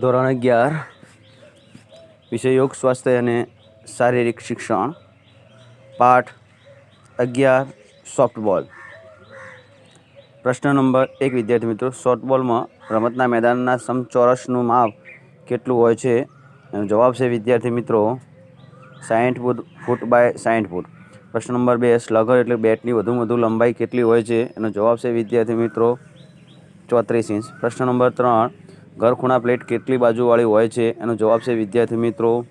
ધોરણ અગિયાર, વિષય યોગ, સ્વાસ્થ્ય અને શારીરિક શિક્ષણ, પાઠ અગિયાર સોફ્ટબોલ પ્રશ્ન નંબર એક, વિદ્યાર્થી મિત્રો સોફ્ટબોલમાં રમતના મેદાનના સમચોરસનું માપ કેટલું હોય છે? એનો જવાબ છે, વિદ્યાર્થી મિત્રો સાઠ ફૂટ ફૂટ બાય સાઠ ફૂટ. પ્રશ્ન નંબર બે સ્લગર એટલે બેટની વધુમાં વધુ લંબાઈ કેટલી હોય છે? એનો જવાબ છે, વિદ્યાર્થી મિત્રો, ચોત્રીસ ઇંચ. પ્રશ્ન નંબર ત્રણ ઘર ખૂણા પ્લેટ કેટલી બાજુવાળી હોય છે? એનો જવાબ છે, વિદ્યાર્થી મિત્રો,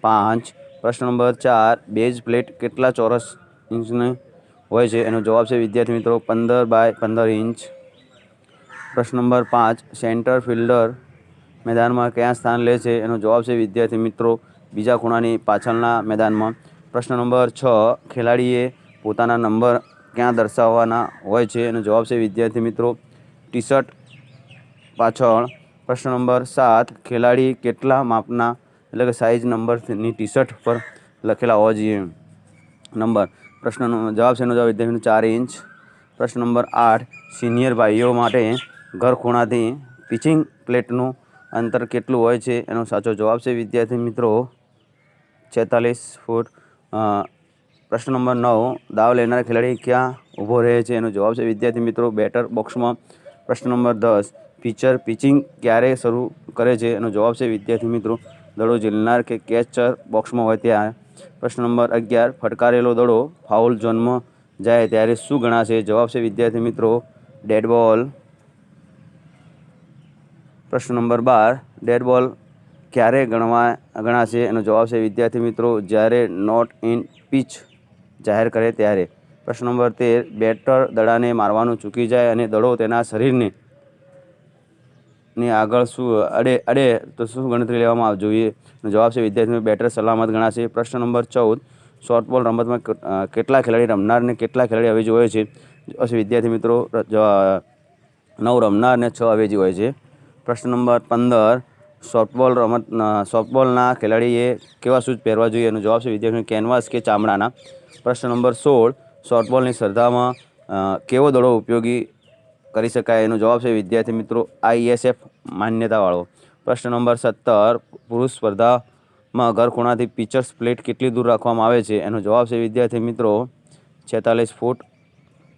પાંચ. પ્રશ્ન નંબર ચાર, બેઝ પ્લેટ કેટલા ચોરસ ઇંચની હોય છે? એનો જવાબ છે, વિદ્યાર્થી મિત્રો, પંદર બાય પંદર ઇંચ. પ્રશ્ન નંબર પાંચ, સેન્ટર ફિલ્ડર મેદાનમાં ક્યાં સ્થાન લે છે? એનો જવાબ છે, વિદ્યાર્થી મિત્રો, બીજા ખૂણાની પાછળના મેદાનમાં. પ્રશ્ન નંબર છ, ખેલાડીએ પોતાના નંબર ક્યાં દર્શાવવાના હોય છે? એનો જવાબ છે, વિદ્યાર્થી મિત્રો ટી શર્ટ પાછળ. પ્રશ્ન નંબર સાત, ખેલાડી કેટલા માપના, એટલે કે સાઇઝ નંબરની ટી શર્ટ પર લખેલા હોવા જોઈએ. નંબર, પ્રશ્નનો જવાબ છે એનો જવાબ વિદ્યાર્થીનો ચાર ઇંચ. પ્રશ્ન નંબર આઠ સિનિયર ભાઈઓ માટે ઘર ખૂણાથી પિચિંગ પ્લેટનું અંતર કેટલું હોય છે એનો સાચો જવાબ છે વિદ્યાર્થી મિત્રો. છેતાલીસ ફૂટ પ્રશ્ન નંબર નવ, દાવ લેનાર ખેલાડી ક્યાં ઊભો રહે છે એનો જવાબ છે વિદ્યાર્થી મિત્રો બેટર બોક્સમાં પ્રશ્ન નંબર દસ પિચર પિચિંગ ક્યારે શરૂ કરે છે એનો જવાબ છે, વિદ્યાર્થી મિત્રો, દડો ઝીલનાર કે કેચર બોક્સમાં હોય ત્યાં. પ્રશ્ન નંબર અગિયાર, ફટકારેલો દડો ફાઉલ ઝોનમાં જાય ત્યારે શું ગણાશે? જવાબ છે, વિદ્યાર્થી મિત્રો, ડેડ બોલ. પ્રશ્ન નંબર બાર, ડેડ બોલ ક્યારે ગણવા ગણાશે? એનો જવાબ છે, વિદ્યાર્થી મિત્રો, જ્યારે નોટ ઇન પીચ જાહેર કરે ત્યારે. પ્રશ્ન નંબર તેર, બેટર દડાને મારવાનું ચૂકી જાય અને દડો તેના શરીરને ની આગળ શું અડે અડે તો શું ગણતરી લેવામાં આવે, જોઈએ. જવાબ છે વિદ્યાર્થી બેટર સલામત ગણાશે. પ્રશ્ન નંબર ચૌદ. શોર્ટબોલ રમતમાં કેટલા ખેલાડી રમનાર અને કેટલા ખેલાડી અવેજી હોય છે? વિદ્યાર્થી મિત્રો નવ રમનાર અને છ અવેજી હોય છે. પ્રશ્ન નંબર પંદર. સોફ્ટબોલ રમત સોફ્ટબોલના ખેલાડીએ કેવા શૂઝ પહેરવા જોઈએ? એનો જવાબ છે વિદ્યાર્થી કેનવાસ કે ચામડાના. પ્રશ્ન નંબર સોળ. સોફ્ટબોલની સ્પર્ધામાં કેવો દડો ઉપયોગી કરી શકાય. એનો જવાબ છે, વિદ્યાર્થી મિત્રો આઈએસએફ માન્યતાવાળો. પ્રશ્ન નંબર સત્તર, પુરુષ સ્પર્ધામાં ઘર ખૂણાથી પિચર્સ પ્લેટ કેટલી દૂર રાખવામાં આવે છે? એનો જવાબ છે, વિદ્યાર્થી મિત્રો, છેતાલીસ ફૂટ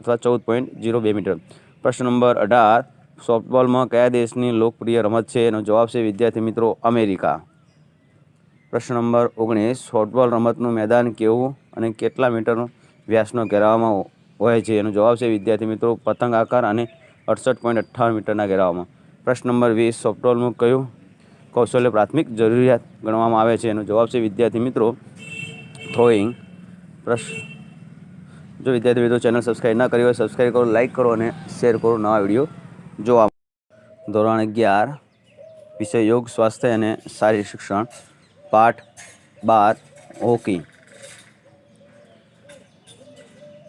અથવા ચૌદ પોઈન્ટ જીરો બે મીટર. પ્રશ્ન નંબર અઢાર સોફ્ટબોલમાં કયા દેશની લોકપ્રિય રમત છે? એનો જવાબ છે, વિદ્યાર્થી મિત્રો, અમેરિકા. પ્રશ્ન નંબર ઓગણીસ સોફ્ટબોલ રમતનું મેદાન કેવું અને કેટલા મીટરનો વ્યાસનો ઘેરાવામાં હોય છે? એનો જવાબ છે, વિદ્યાર્થી મિત્રો, પતંગ આકાર અને અડસઠ પોઈન્ટ અઠ્ઠાવન મીટરના ઘેરાવામાં. પ્રશ્ન નંબર વીસ સોફ્ટબોલનું કયું કૌશલ્ય પ્રાથમિક જરૂરિયાત ગણવામાં આવે છે? એનો જવાબ છે વિદ્યાર્થી મિત્રો થ્રોઈંગ પ્રશ્ન, જો વિદ્યાર્થી મિત્રો ચેનલ સબસ્ક્રાઈબ ના કરી હોય સબસ્ક્રાઈબ કરો લાઈક કરો અને શેર કરો નવા વીડિયો જોવા. ધોરણ અગિયાર, વિષય યોગ, સ્વાસ્થ્ય અને શારીરિક શિક્ષણ, પાઠ બાર, હોકી.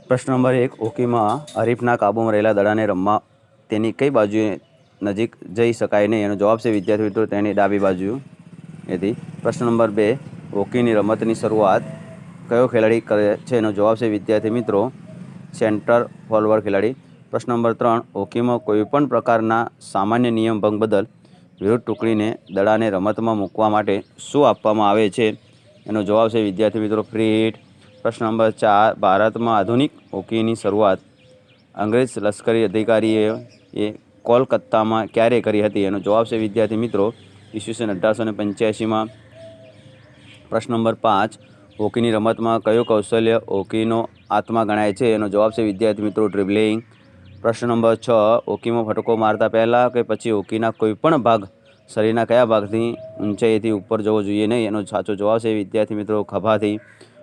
પ્રશ્ન નંબર એક, હોકીમાં હરીફના કાબૂમાં રહેલા દડાને રમવા તેની કઈ બાજુએ નજીક જઈ શકાય નહીં? એનો જવાબ છે, વિદ્યાર્થી મિત્રો, તેની ડાબી બાજુ. એથી પ્રશ્ન નંબર બે, હોકીની રમતની શરૂઆત કયો ખેલાડી કરે છે? એનો જવાબ છે, વિદ્યાર્થી મિત્રો, સેન્ટર ફોરવર્ડ ખેલાડી. પ્રશ્ન નંબર ત્રણ, હોકીમાં કોઈપણ પ્રકારના સામાન્ય નિયમ ભંગ બદલ વિરુદ્ધ ટુકડીને દડાને રમતમાં મૂકવા માટે શું આપવામાં આવે છે? એનો જવાબ છે, વિદ્યાર્થી મિત્રો ફ્રી હિટ પ્રશ્ન નંબર ચાર, ભારતમાં આધુનિક હોકીની શરૂઆત અંગ્રેજ લશ્કરી અધિકારીએ એ કોલકાતામાં ક્યારે કરી હતી એનો જવાબ છે, વિદ્યાર્થી મિત્રો, ઈસવીસન અઢારસો ને પંચ્યાસીમાં. પ્રશ્ન નંબર પાંચ, હોકીની રમતમાં કયું કૌશલ્ય હોકીનો આત્મા ગણાય છે? એનો જવાબ છે, વિદ્યાર્થી મિત્રો ડ્રિબલિંગ પ્રશ્ન નંબર છ, હોકીમાં ફટકો મારતા પહેલાં કે પછી હોકીના કોઈપણ ભાગ શરીરના કયા ભાગથી ઊંચાઈથી ઉપર જવો જોઈએ નહીં? એનો સાચો જવાબ છે, વિદ્યાર્થી મિત્રો, ખભાથી.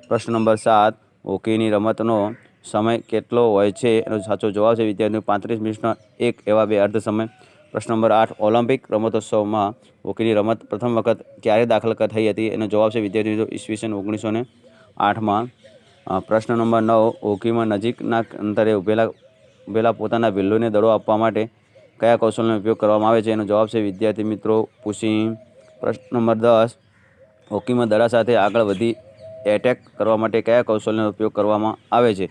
પ્રશ્ન નંબર સાત, હોકીની રમતનો સમય કેટલો હોય છે એનો સાચો જવાબ છે વિદ્યાર્થીઓ, પાંત્રીસ મિનિટના એક એવા બે અર્ધ સમય. પ્રશ્ન નંબર આઠ, ઓલિમ્પિક રમતોત્સવમાં હોકીની રમત પ્રથમ વખત ક્યારે દાખલ થઈ હતી? એનો જવાબ છે વિદ્યાર્થીઓ ઈસવીસન ઓગણીસો ને આઠમાં. પ્રશ્ન નંબર નવ, હોકીમાં નજીકના અંતરે ઊભેલા ઉભેલા પોતાના વિલ્લોને દડો આપવા માટે કયા કૌશલનો ઉપયોગ કરવામાં આવે છે? એનો જવાબ છે વિદ્યાર્થી મિત્રો, પુશિંગ. પ્રશ્ન નંબર દસ, હોકીમાં દડા સાથે આગળ વધી, એટેક કરવા માટે કયા કૌશલનો ઉપયોગ કરવામાં આવે છે?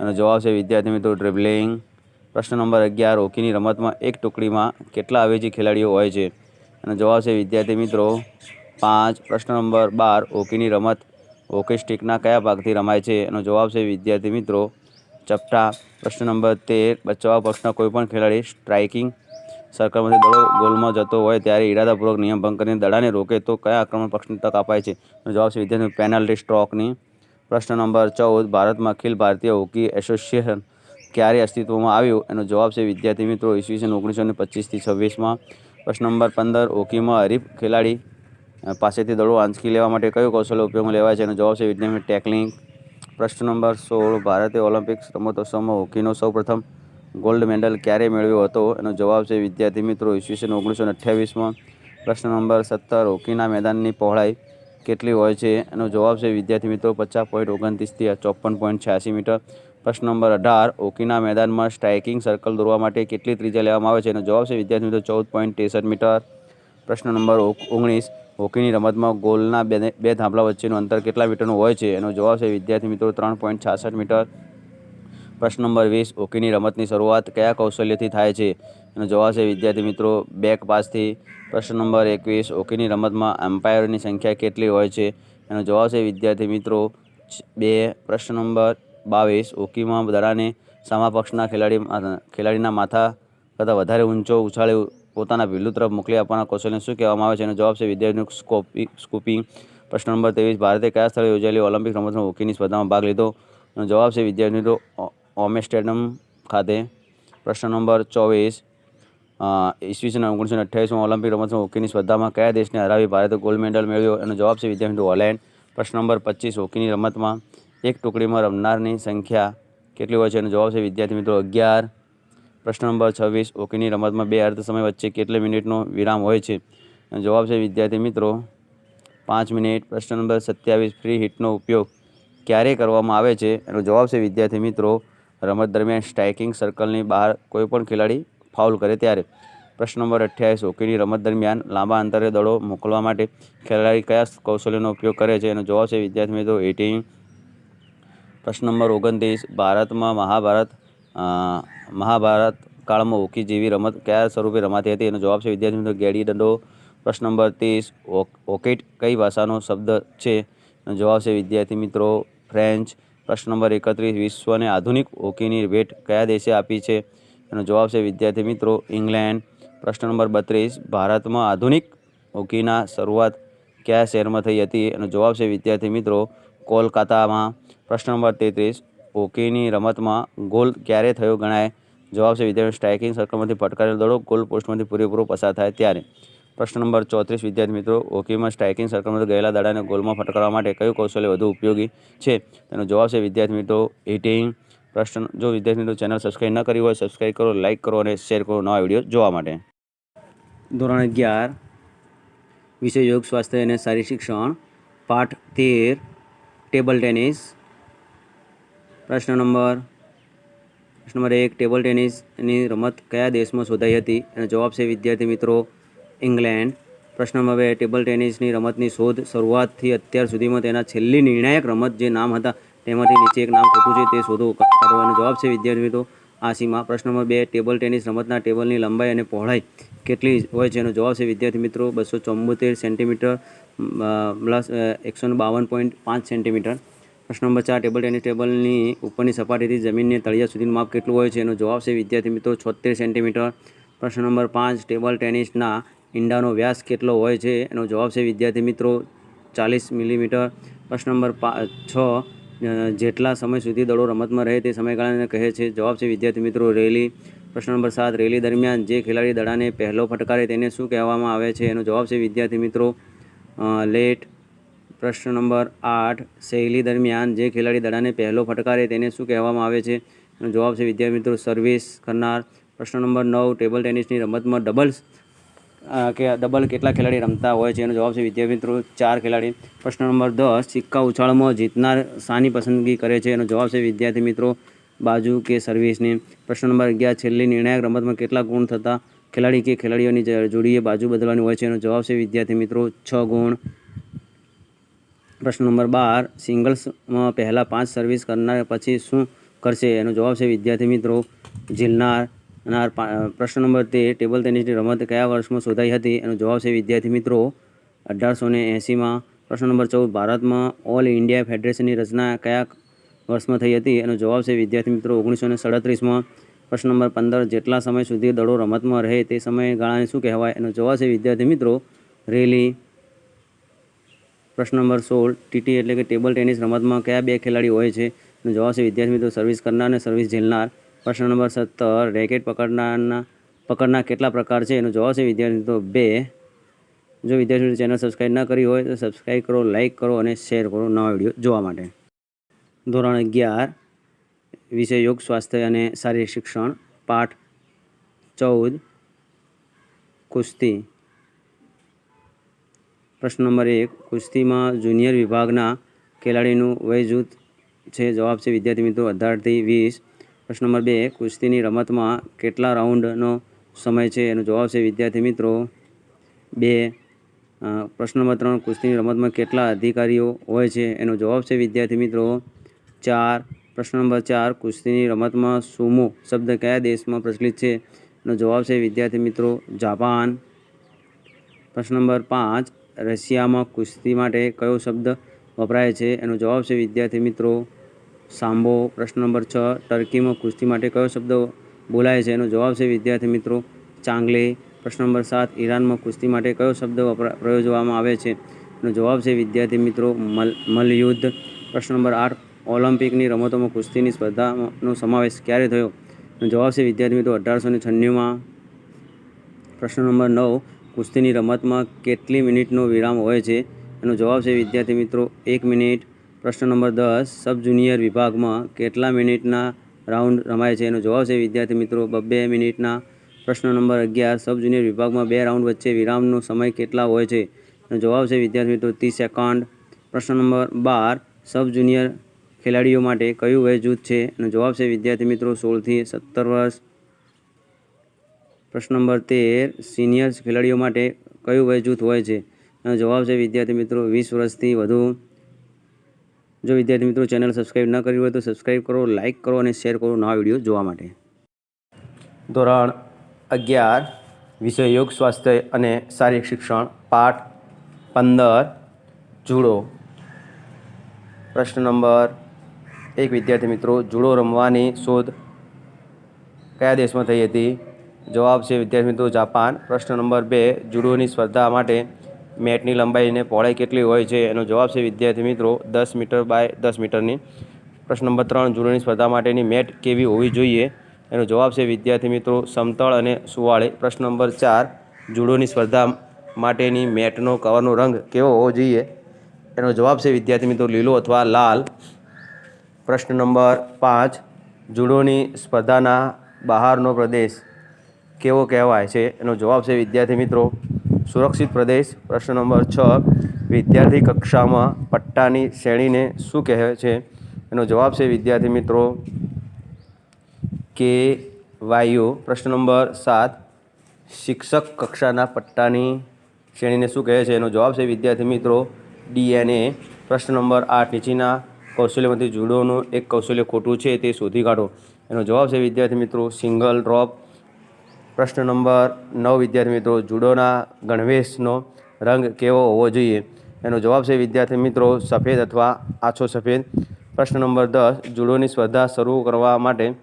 એનો જવાબ છે વિદ્યાર્થી મિત્રો ડ્રિબલિંગ પ્રશ્ન નંબર અગિયાર, હોકીની રમતમાં એક ટુકડીમાં કેટલા અવેજી ખેલાડીઓ હોય છે? એનો જવાબ છે વિદ્યાર્થી મિત્રો પાંચ, પ્રશ્ન નંબર બાર, હોકીની રમત હોકી સ્ટિકના કયા ભાગથી રમાય છે? એનો જવાબ છે વિદ્યાર્થી મિત્રો ચપટા. પ્રશ્ન નંબર તેર બચાવવા પક્ષના કોઈપણ ખેલાડી સ્ટ્રાઇકિંગ સર્કલમાંથી દડો ગોલમાં જતો હોય ત્યારે ઇરાદાપૂર્વક નિયમ ભંગ કરીને દડાને રોકે તો કયા આક્રમણ પક્ષને તક અપાય છે? જવાબ છે વિદ્યાર્થી પેનલ્ટી સ્ટ્રોકની. પ્રશ્ન નંબર ચૌદ, ભારતમાં અખિલ ભારતીય હોકી એસોસિએશન ક્યારે અસ્તિત્વમાં આવ્યું? એનો જવાબ છે વિદ્યાર્થી મિત્રો, ઈસવીસન ઓગણીસો ને પચીસથી છવ્વીસમાં. પ્રશ્ન નંબર પંદર, હોકીમાં હરીફ ખેલાડી પાસેથી દડો આંચકી લેવા માટે કયો કૌશલ્ય ઉપયોગમાં લેવાય છે? એનો જવાબ છે વિદ્યાર્થી ટેકલિંગ પ્રશ્ન નંબર સોળ ભારતે ઓલિમ્પિક્સ રમતોત્સવમાં હોકીનો સૌપ્રથમ ગોલ્ડ મેડલ ક્યારે મેળવ્યો હતો? એનો જવાબ છે વિદ્યાર્થી મિત્રો, ઈસવીસન ઓગણીસો ને અઠ્યાવીસમાં. પ્રશ્ન નંબર સત્તર, હોકીના મેદાનની પહોળાઈ કેટલી હોય છે? એનો જવાબ છે વિદ્યાર્થી મિત્રો પચાસ પોઈન્ટ ઓગણત્રીસથી ચોપન પોઈન્ટ છ્યાસી મીટર. પ્રશ્ન નંબર અઢાર હોકીના મેદાનમાં સ્ટ્રાઇકિંગ સર્કલ દોરવા માટે કેટલી ત્રિજ્યા લેવામાં આવે છે? એનો જવાબ છે વિદ્યાર્થી મિત્રો ચૌદ પોઈન્ટ ત્રેસઠ મીટર. પ્રશ્ન નંબર ઓગ- ઓગણીસ, હોકીની રમતમાં ગોલના બે બે થાંભલા વચ્ચેનું અંતર કેટલા મીટરનું હોય છે? એનો જવાબ છે વિદ્યાર્થી મિત્રો ત્રણ પોઈન્ટ છાસઠ મીટર. પ્રશ્ન નંબર વીસ, હોકીની રમતની શરૂઆત કયા કૌશલ્યથી થાય છે? એનો જવાબ છે વિદ્યાર્થી મિત્રો બેક પાસથી પ્રશ્ન નંબર એકવીસ, હોકીની રમતમાં એમ્પાયરની સંખ્યા કેટલી હોય છે? એનો જવાબ છે વિદ્યાર્થી મિત્રો બે, પ્રશ્ન નંબર બાવીસ, હોકીમાં દડાને સામા પક્ષના ખેલાડી ખેલાડીના માથા કરતાં વધારે ઊંચો ઉછાળી પોતાના ભીલું તરફ મોકલી આપવાના કૌશલ્યને શું કહેવામાં આવે છે? એનો જવાબ છે વિદ્યાર્થીનું સ્કોપી, સ્કૂપિંગ. પ્રશ્ન નંબર ત્રેવીસ, ભારતે કયા સ્થળે યોજાયેલી ઓલિમ્પિક રમતમાં હોકીની સ્પર્ધામાં ભાગ લીધો? એનો જવાબ છે વિદ્યાર્થી મિત્રો, ઓ- ઓમેસ્ટેડમ ખાતે. પ્રશ્ન નંબર ચોવીસ ઈસવીસન ઓગણીસો ને અઠ્યાવીસમાં ઓલિમ્પિક રમતમાં હોકીની સ્પર્ધામાં કયા દેશને હરાવી ભારતે ગોલ્ડ મેડલ મેળવ્યો એનો જવાબ છે વિદ્યાર્થી હોલેન્ડ પ્રશ્ન નંબર પચીસ, હોકીની રમતમાં એક ટુકડીમાં રમનારની સંખ્યા કેટલી હોય છે એનો જવાબ છે વિદ્યાર્થી મિત્રો અગિયાર. પ્રશ્ન નંબર છવ્વીસ, હોકીની રમતમાં બે અર્ધ સમય વચ્ચે કેટલી મિનિટનો વિરામ હોય છે? એનો જવાબ છે વિદ્યાર્થી મિત્રો પાંચ મિનિટ. પ્રશ્ન નંબર સત્યાવીસ ફ્રી હિટનો ઉપયોગ ક્યારે કરવામાં આવે છે? એનો જવાબ છે વિદ્યાર્થી મિત્રો રમત દરમિયાન સ્ટ્રાઇકિંગ સર્કલની બહાર કોઈપણ ખેલાડી ફાઉલ કરે ત્યારે. પ્રશ્ન નંબર અઠ્યાવીસ, હોકીની રમત દરમિયાન લાંબા અંતરે દળો મોકલવા માટે ખેલાડી કયા કૌશલ્યનો ઉપયોગ કરે છે? એનો જવાબ છે વિદ્યાર્થી મિત્રો એટીન પ્રશ્ન નંબર ઓગણત્રીસ, ભારતમાં મહાભારત મહાભારત કાળમાં હોકી જેવી રમત કયા સ્વરૂપે રમાતી હતી? એનો જવાબ છે વિદ્યાર્થી મિત્રો ગેડી દંડો. પ્રશ્ન નંબર ત્રીસ હોકેટ કઈ ભાષાનો શબ્દ છે? એનો જવાબ છે વિદ્યાર્થી મિત્રો ફ્રેન્ચ. પ્રશ્ન નંબર એકત્રીસ, વિશ્વને આધુનિક હોકીની ભેટ કયા દેશે આપી છે? એનો જવાબ છે, વિદ્યાર્થી મિત્રો, ઇંગ્લેન્ડ. પ્રશ્ન નંબર બત્રીસ, ભારતમાં આધુનિક હોકીના શરૂઆત કયા શહેરમાં થઈ હતી? એનો જવાબ છે, વિદ્યાર્થી મિત્રો, કોલકાતામાં. પ્રશ્ન નંબર તેત્રીસ, હોકીની રમતમાં ગોલ ક્યારે થયો ગણાય? જવાબ છે, વિદ્યાર્થી સ્ટ્રાઇકિંગ સર્કલમાંથી ફટકારેલ દડો ગોલ પોસ્ટમાંથી પૂરેપૂરો પસાર થાય ત્યારે. પ્રશ્ન નંબર ચોત્રીસ, વિદ્યાર્થી મિત્રો, હોકીમાં સ્ટ્રાઇકિંગ સર્કલમાંથી ગયેલા દડાને ગોલમાં ફટકારવા માટે કયું કૌશલ્ય વધુ ઉપયોગી છે? તેનો જવાબ છે, વિદ્યાર્થી મિત્રો હિટિંગ પ્રશ્ન જો વિદ્યાર્થી ચેનલ સબસ્ક્રાઈબ ન કરી હોય સબસ્ક્રાઈબ કરો લાઇક કરો અને શેર કરો નવા વીડિયો જોવા માટે. ધોરણ અગિયાર, વિષય યોગ, સ્વાસ્થ્ય અને શારીરિક શિક્ષણ, પાઠ તેર ટેબલ ટેનિસ પ્રશ્ન નંબર પ્રશ્ન નંબર એક ટેબલ ટેનિસની રમત કયા દેશમાં શોધાઈ હતી એનો જવાબ છે વિદ્યાર્થી મિત્રો ઇંગ્લેન્ડ. પ્રશ્ન નંબર બે ટેબલ ટેનિસની રમતની શોધ શરૂઆતથી અત્યાર સુધીમાં તેના છેલ્લી નિર્ણાયક રમત જે નામ હતા તેમાંથી નીચે એક નામ ખોટું છે, તે શોધો. કરવાનો જવાબ છે, વિદ્યાર્થી મિત્રો આસીમાં પ્રશ્ન નંબર બે, ટેબલ ટેનિસ રમતના ટેબલની લંબાઈ અને પહોળાઈ કેટલી હોય છે? એનો જવાબ છે, વિદ્યાર્થી મિત્રો, બસો ચુમ્મોતેર સેન્ટીમીટર પ્લસ એકસો બાવન પોઈન્ટ પાંચ સેન્ટીમીટર. પ્રશ્ન નંબર ચાર, ટેબલ ટેનિસ ટેબલની ઉપરની સપાટીથી જમીનની તળિયા સુધીનું માપ કેટલું હોય છે? એનો જવાબ છે, વિદ્યાર્થી મિત્રો છોતેર સેન્ટીમીટર. પ્રશ્ન નંબર પાંચ, ટેબલ ટેનિસના ઈંડાનો વ્યાસ કેટલો હોય છે? એનો જવાબ છે, વિદ્યાર્થી મિત્રો, ચાલીસ મિલીમીટર. પ્રશ્ન નંબર છ જેટલા સમય સુધી દડો રમતમાં રહે તે સમયગાળાને કહે છે. જવાબ છે, વિદ્યાર્થી મિત્રો, રેલી. પ્રશ્ન નંબર સાત, રેલી દરમિયાન જે ખેલાડી દડાને પહેલો ફટકારે તેને શું કહેવામાં આવે છે? એનો જવાબ છે, વિદ્યાર્થી મિત્રો લેટ. પ્રશ્ન નંબર આઠ, શૈલી દરમિયાન જે ખેલાડી દડાને પહેલો ફટકારે તેને શું કહેવામાં આવે છે? એનો જવાબ છે, વિદ્યાર્થી મિત્રો, સર્વિસ કરનાર. પ્રશ્ન નંબર નવ, ટેબલ ટેનિસની રમતમાં ડબલ્સ કે ડબલ કેટલા ખેલાડી રમતા હોય છે? એનો જવાબ છે વિદ્યાર્થી ચાર ખેલાડી. પ્રશ્ન નંબર દસ, સિક્કા ઉછાળમાં જીતનાર શાની પસંદગી કરે છે? એનો જવાબ છે વિદ્યાર્થી મિત્રો, બાજુ કે સર્વિસની. પ્રશ્ન નંબર અગિયાર, છેલ્લી નિર્ણાયક રમતમાં કેટલા ગુણ થતા ખેલાડી કે ખેલાડીઓની જોડીએ બાજુ બદલવાની હોય છે? એનો જવાબ છે વિદ્યાર્થી મિત્રો, છ ગુણ. પ્રશ્ન નંબર બાર, સિંગલ્સમાં પહેલાં પાંચ સર્વિસ કરનાર પછી શું કરશે? એનો જવાબ છે વિદ્યાર્થી મિત્રો, ઝીલનાર અને પ્રશ્ન નંબર તેર ટેબલ ટેનિસની રમત કયા વર્ષમાં શોધાઈ હતી? એનો જવાબ છે વિદ્યાર્થી મિત્રો, અઢારસો ને એંસીમાં. પ્રશ્ન નંબર ચૌદ, ભારતમાં ઓલ ઇન્ડિયા ફેડરેશનની રચના કયા વર્ષમાં થઈ હતી? એનો જવાબ છે વિદ્યાર્થી મિત્રો, ઓગણીસો ને સડત્રીસમાં. પ્રશ્ન નંબર પંદર, જેટલા સમય સુધી દળો રમતમાં રહે તે સમયગાળાને શું કહેવાય? એનો જવાબ છે વિદ્યાર્થી મિત્રો, રેલી. પ્રશ્ન નંબર સોળ, ટીટી એટલે કે ટેબલ ટેનિસ રમતમાં કયા બે ખેલાડી હોય છે? એનો જવાબ છે વિદ્યાર્થી મિત્રો, સર્વિસ કરનાર અને સર્વિસ ઝેલનાર. પ્રશ્ન નંબર સત્તર રેકેટ પકડનારના, પકડના કેટલા પ્રકાર છે એનો જવાબ છે વિદ્યાર્થી તો બે. જો વિદ્યાર્થીઓ ચેનલ સબસ્ક્રાઈબ ના કરી હોય તો સબસ્ક્રાઈબ કરો લાઇક કરો અને શેર કરો નવા વીડિયો જોવા માટે. ધોરણ અગિયાર, વિષય યોગ, સ્વાસ્થ્ય અને શારીરિક શિક્ષણ, પાઠ ચૌદ, કુસ્તી. પ્રશ્ન નંબર એક, કુસ્તીમાં જુનિયર વિભાગના ખેલાડીનું વય જૂથ છે જવાબ છે વિદ્યાર્થી મિત્રો અઢારથી વીસ. પ્રશ્ન નંબર બે, કુસ્તીની રમતમાં કેટલા રાઉન્ડનો સમય છે? એનો જવાબ છે, વિદ્યાર્થી મિત્રો, બે. પ્રશ્ન નંબર ત્રણ, કુસ્તીની રમતમાં કેટલા અધિકારીઓ હોય છે? એનો જવાબ છે, વિદ્યાર્થી મિત્રો, ચાર. પ્રશ્ન નંબર ચાર, કુસ્તીની રમતમાં સુમો શબ્દ કયા દેશમાં પ્રચલિત છે? એનો જવાબ છે, વિદ્યાર્થી મિત્રો, જાપાન. પ્રશ્ન નંબર પાંચ, રશિયામાં કુસ્તી માટે કયો શબ્દ વપરાય છે? એનો જવાબ છે, વિદ્યાર્થી મિત્રો સાંબો પ્રશ્ન નંબર છ, ટર્કીમાં કુસ્તી માટે કયો શબ્દ બોલાય છે? એનો જવાબ છે, વિદ્યાર્થી મિત્રો, ચાંગલે. પ્રશ્ન નંબર સાત, ઈરાનમાં કુસ્તી માટે કયો શબ્દ પ્રયોજવામાં આવે છે? એનો જવાબ છે, વિદ્યાર્થી મિત્રો, મલ, મલયુદ્ધ. પ્રશ્ન નંબર આઠ, ઓલિમ્પિકની રમતોમાં કુસ્તીની સ્પર્ધાનો સમાવેશ ક્યારે થયો? એનો જવાબ છે, વિદ્યાર્થી મિત્રો, અઢારસો ને છન્નુંમાં. પ્રશ્ન નંબર નવ, કુસ્તીની રમતમાં કેટલી મિનિટનો વિરામ હોય છે? એનો જવાબ છે, વિદ્યાર્થી મિત્રો, એક મિનિટ. પ્રશ્ન નંબર દસ, સબ જુનિયર વિભાગમાં કેટલા મિનિટના રાઉન્ડ રમાય છે? એનો જવાબ છે, વિદ્યાર્થી મિત્રો બબ્બે મિનિટના. પ્રશ્ન નંબર અગિયાર, સબ જુનિયર વિભાગમાં બે રાઉન્ડ વચ્ચે વિરામનો સમય કેટલા હોય છે? એનો જવાબ છે, વિદ્યાર્થી મિત્રો, ત્રીસ સેકન્ડ. પ્રશ્ન નંબર બાર, સબ જુનિયર ખેલાડીઓ માટે કયું વય જૂથ છે? એનો જવાબ છે, વિદ્યાર્થી મિત્રો, સોળથી સત્તર વર્ષ. પ્રશ્ન નંબર તેર સિનિયર ખેલાડીઓ માટે કયું વય જૂથ હોય છે? એનો જવાબ છે, વિદ્યાર્થી મિત્રો, વીસ વર્ષથી વધુ. જો વિદ્યાર્થી મિત્રો ચેનલ સબસ્ક્રાઈબ ન કરી હોય તો સબસ્ક્રાઈબ કરો, લાઇક કરો અને શેર કરો નવા વીડિયો જોવા માટે. ધોરણ અગિયાર, વિષય યોગ, સ્વાસ્થ્ય અને શારીરિક શિક્ષણ, પાઠ પંદર, જુડો. પ્રશ્ન નંબર એક, વિદ્યાર્થી મિત્રો, જુડો રમવાની શોધ કયા દેશમાં થઈ હતી? જવાબ છે વિદ્યાર્થી મિત્રો જાપાન. પ્રશ્ન નંબર બે, જુડોની સ્પર્ધા માટે મેટની લંબાઈ અને પહોળાઈ કેટલી હોય છે એનો જવાબ છે, વિદ્યાર્થી મિત્રો, દસ મીટર બાય દસ મીટરની. પ્રશ્ન નંબર ત્રણ જુડોની સ્પર્ધા માટેની મેટ કેવી હોવી જોઈએ? એનો જવાબ છે, વિદ્યાર્થી મિત્રો, સમતળ અને સુવાળે. પ્રશ્ન નંબર ચાર જુડોની સ્પર્ધા માટેની મેટનો કવરનો રંગ કેવો હોવો જોઈએ? એનો જવાબ છે, વિદ્યાર્થી મિત્રો, લીલો અથવા લાલ. પ્રશ્ન નંબર પાંચ જુડોની સ્પર્ધાના બહારનો પ્રદેશ કેવો કહેવાય છે? એનો જવાબ છે, વિદ્યાર્થી મિત્રો સુરક્ષિત પ્રદેશ, પ્રશ્ન નંબર છ, વિદ્યાર્થી કક્ષામાં પટ્ટાની શ્રેણીને શું કહે છે? એનો જવાબ છે, વિદ્યાર્થી મિત્રો કે વાયુ પ્રશ્ન નંબર સાત, શિક્ષક કક્ષાના પટ્ટાની શ્રેણીને શું કહે છે? એનો જવાબ છે, વિદ્યાર્થી મિત્રો, ડીએનએ. પ્રશ્ન નંબર આઠ, નીચેના કૌશલ્યમાંથી જુડોનું એક કૌશલ્ય ખોટું છે, તે શોધી કાઢો. એનો જવાબ છે, વિદ્યાર્થી મિત્રો, સિંગલ ડ્રોપ પ્રશ્ન નંબર નવ, વિદ્યાર્થી મિત્રો, જુડોના ગણવેશનો રંગ કેવો હોવો જોઈએ? એનો જવાબ છે, વિદ્યાર્થી મિત્રો, સફેદ અથવા આછો સફેદ. પ્રશ્ન નંબર દસ, જુડોની સ્પર્ધા શરૂ કરવા માટે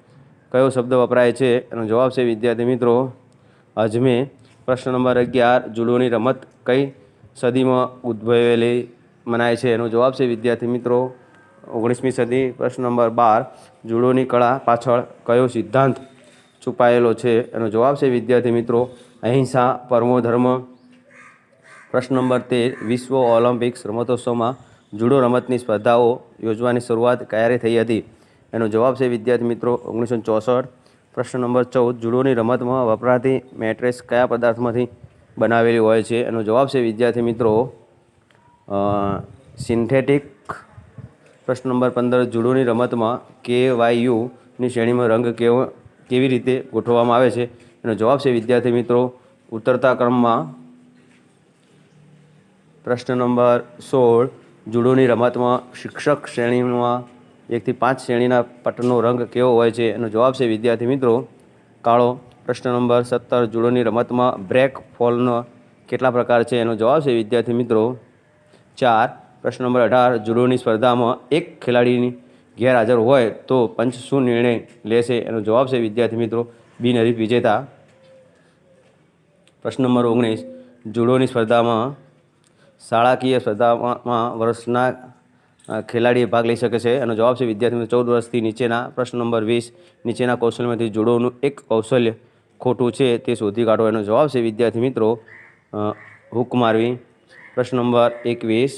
કયો શબ્દ વપરાય છે? એનો જવાબ છે, વિદ્યાર્થી મિત્રો, અજમે. પ્રશ્ન નંબર અગિયાર, જુડોની રમત કઈ સદીમાં ઉદ્ભવેલી મનાય છે? એનો જવાબ છે, વિદ્યાર્થી મિત્રો, ઓગણીસમી સદી. પ્રશ્ન નંબર બાર, જુડોની કળા પાછળ કયો સિદ્ધાંત છુપાયેલો છે. એનો જવાબ છે, વિદ્યાર્થી મિત્રો, અહિંસા પરમો ધર્મ. પ્રશ્ન નંબર તેર, વિશ્વ ઓલિમ્પિક્સ રમતોત્સવમાં જુડો રમતની સ્પર્ધાઓ યોજવાની શરૂઆત ક્યારે થઈ હતી? એનો જવાબ છે, વિદ્યાર્થી મિત્રો, ઓગણીસો ચોસઠ. પ્રશ્ન નંબર ચૌદ, જુડોની રમતમાં વપરાતી મેટ્રેસ કયા પદાર્થમાંથી બનાવેલી હોય છે? એનો જવાબ છે, વિદ્યાર્થી મિત્રો સિન્થેટિક. પ્રશ્ન નંબર પંદર, જુડોની રમતમાં કે વાય યુની શ્રેણીમાં રંગ કેવો કેવી રીતે ગોઠવવામાં આવે છે? એનો જવાબ છે, વિદ્યાર્થી મિત્રો, ઉતરતા ક્રમમાં પ્રશ્ન નંબર સોળ, જુડોની રમતમાં શિક્ષક શ્રેણીમાં એકથી પાંચ શ્રેણીના પટ્ટનો રંગ કેવો હોય છે? એનો જવાબ છે, વિદ્યાર્થી મિત્રો, કાળો. પ્રશ્ન નંબર સત્તર, જુડોની રમતમાં બ્રેક ફોલનો કેટલા પ્રકાર છે? એનો જવાબ છે, વિદ્યાર્થી મિત્રો, ચાર. પ્રશ્ન નંબર અઢાર, જુડોની સ્પર્ધામાં એક ખેલાડીની ગેરહાજર હોય તો પંચ શું નિર્ણય લેશે? એનો જવાબ છે, વિદ્યાર્થી મિત્રો બિનહરીફ વિજેતા. પ્રશ્ન નંબર ઓગણીસ. જુડોની સ્પર્ધામાં શાળાકીય સ્પર્ધામાં વર્ષના ખેલાડીએ ખેલાડી ભાગ લઈ શકે છે. એનો જવાબ છે, વિદ્યાર્થી મિત્રો, ચૌદ વર્ષથી નીચેના. પ્રશ્ન નંબર વીસ. નીચેના કૌશલ્યમાંથી જુડોનું એક કૌશલ્ય ખોટું છે, તે શોધી કાઢો. એનો જવાબ છે, વિદ્યાર્થી મિત્રો હુક મારવી. પ્રશ્ન નંબર એકવીસ.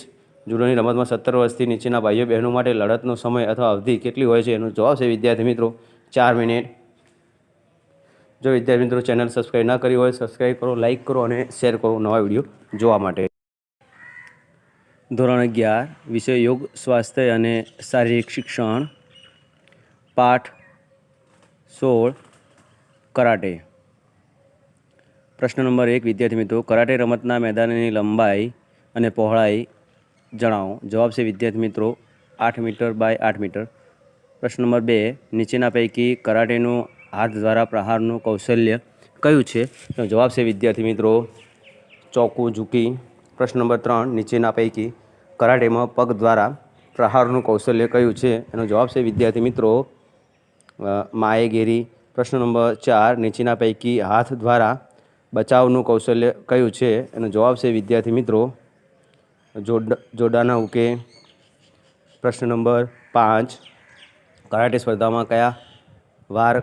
જુડોની રમતમાં સત્તર વર્ષથી નીચેના ભાઈઓ બહેનો માટે લડતનો સમય અથવા અવધિ કેટલી હોય છે એનો જવાબ છે વિદ્યાર્થી મિત્રો ચાર મિનિટ. જો વિદ્યાર્થી મિત્રો ચેનલ સબસ્ક્રાઈબ ના કરી હોય સબસ્ક્રાઈબ કરો, લાઇક કરો અને શેર કરો નવા વીડિયો જોવા માટે. ધોરણ અગિયાર, વિષય યોગ, સ્વાસ્થ્ય અને શારીરિક શિક્ષણ. પાઠ સોળ, કરાટે. પ્રશ્ન નંબર એક, વિદ્યાર્થી મિત્રો, કરાટે રમતના મેદાનની લંબાઈ અને પહોળાઈ જણાવો. જવાબ છે વિદ્યાર્થી મિત્રો આઠ મીટર બાય આઠ મીટર. પ્રશ્ન નંબર બે નીચેના પૈકી કરાટેનું હાથ દ્વારા પ્રહારનું કૌશલ્ય કયું છે? જવાબ છે વિદ્યાર્થી મિત્રો ચોકુ ઝૂકી. પ્રશ્ન નંબર ત્રણ નીચેના પૈકી કરાટેમાં પગ દ્વારા પ્રહારનું કૌશલ્ય કયું છે? એનો જવાબ છે વિદ્યાર્થી મિત્રો અ, પ્રશ્ન નંબર ચાર નીચેના પૈકી હાથ દ્વારા બચાવનું કૌશલ્ય કયું છે? એનો જવાબ છે વિદ્યાર્થી મિત્રો જોડાના ઉકે. પ્રશ્ન નંબર પાંચ. કરાટે સ્પર્ધામાં કયા વાર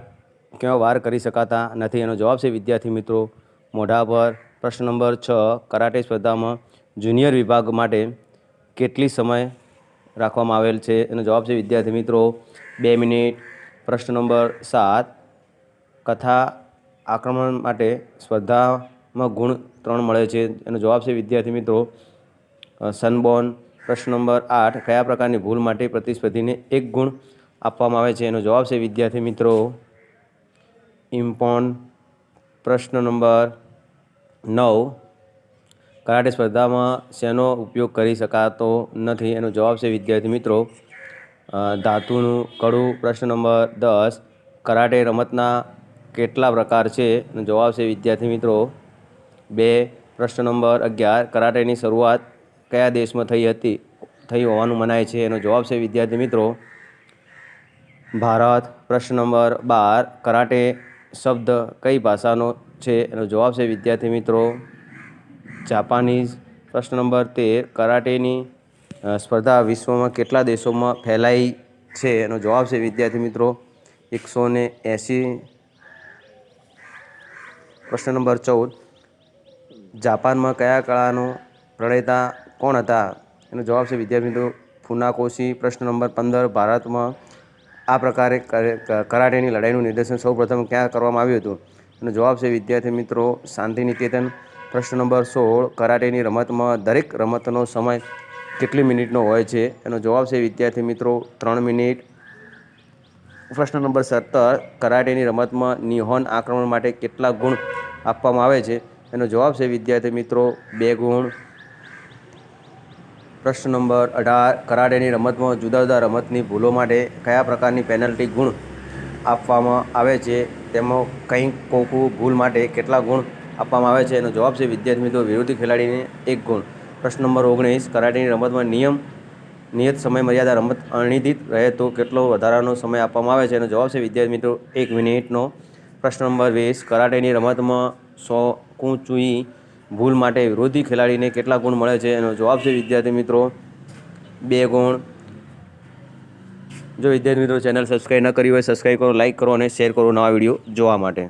કયો વાર કરી શકાતા નથી? એનો જવાબ છે, વિદ્યાર્થી મિત્રો, મોઢા પર. પ્રશ્ન નંબર છ. કરાટે સ્પર્ધામાં જુનિયર વિભાગ માટે કેટલી સમય રાખવામાં આવેલ છે? એનો જવાબ છે, વિદ્યાર્થી મિત્રો, બે મિનિટ. પ્રશ્ન નંબર સાત. કથા આક્રમણ માટે સ્પર્ધામાં ગુણ ત્રણ મળે છે. એનો જવાબ છે, વિદ્યાર્થી મિત્રો સનબોર્ન પ્રશ્ન નંબર આઠ, કયા પ્રકારની ભૂલ માટે પ્રતિસ્પર્ધીને એક ગુણ આપવામાં આવે છે? એનો જવાબ છે, વિદ્યાર્થી મિત્રો ઇમ્પોન પ્રશ્ન નંબર નવ. કરાટે સ્પર્ધામાં શેનો ઉપયોગ કરી શકાતો નથી? એનો જવાબ છે, વિદ્યાર્થી મિત્રો ધાતુનું કડું, પ્રશ્ન નંબર દસ. કરાટે રમતના કેટલા પ્રકાર છે? એનો જવાબ છે, વિદ્યાર્થી મિત્રો, બે. પ્રશ્ન નંબર અગિયાર. કરાટેની શરૂઆત કયા દેશમાં થઈ હતી, થઈ હોવાનું મનાય છે, એનો જવાબ છે, વિદ્યાર્થી મિત્રો, ભારત, પ્રશ્ન નંબર બાર, કરાટે શબ્દ કઈ ભાષાનો છે, એનો જવાબ છે, વિદ્યાર્થી મિત્રો, જાપાનીઝ, પ્રશ્ન નંબર તેર, કરાટેની સ્પર્ધા વિશ્વમાં કેટલા દેશોમાં ફેલાઈ છે, એનો જવાબ છે, વિદ્યાર્થી મિત્રો, એકસો ને એંસી. પ્રશ્ન નંબર ચૌદ, જાપાનમાં કયા કળાનો પ્રણેતા કોણ હતા? એનો જવાબ છે મિત્રો ફુનાકોશી પ્રશ્ન નંબર પંદર, ભારતમાં આ પ્રકારે કરે- કરાટેની લડાઈનું નિદર્શન સૌપ્રથમ ક્યાં કરવામાં આવ્યું હતું? એનો જવાબ છે વિદ્યાર્થી મિત્રો શાંતિ નિકેતન પ્રશ્ન નંબર સોળ, કરાટેની રમતમાં દરેક રમતનો સમય કેટલી મિનિટનો હોય છે? એનો જવાબ છે વિદ્યાર્થી મિત્રો ત્રણ મિનિટ. પ્રશ્ન નંબર સત્તર, કરાટેની રમતમાં નિહોન આક્રમણ માટે કેટલા ગુણ આપવામાં આવે છે? એનો જવાબ છે વિદ્યાર્થી મિત્રો બે ગુણ. પ્રશ્ન નંબર અઢાર, કરાટેની રમતમાં જુદા જુદા રમતની ભૂલો માટે કયા પ્રકારની પેનલ્ટી ગુણ આપવામાં આવે છે? તેમાં કંઈક કોકુ ભૂલ માટે કેટલા ગુણ આપવામાં આવે છે? એનો જવાબ છે વિદ્યાર્થી મિત્રો, વિરોધી ખેલાડીને એક ગુણ. પ્રશ્ન નંબર ઓગણીસ, કરાટેની રમતમાં નિયમ, નિયત સમય મર્યાદા રમત અનિર્ણિત રહે તો કેટલો વધારાનો સમય આપવામાં આવે છે? એનો જવાબ છે વિદ્યાર્થી મિત્રો, એક મિનિટનો. પ્રશ્ન નંબર વીસ, કરાટેની રમતમાં સો કૂંચુઈ ભૂલ માટે વિરોધી ખેલાડીને કેટલા ગુણ મળે છે? એનો જવાબ છે, વિદ્યાર્થી મિત્રો, બે ગુણ. જો વિદ્યાર્થી મિત્રો ચેનલ સબસ્ક્રાઈબ ન કરી હોય સબસ્ક્રાઈબ કરો લાઈક કરો અને શેર કરો નવા વીડિયો જોવા માટે.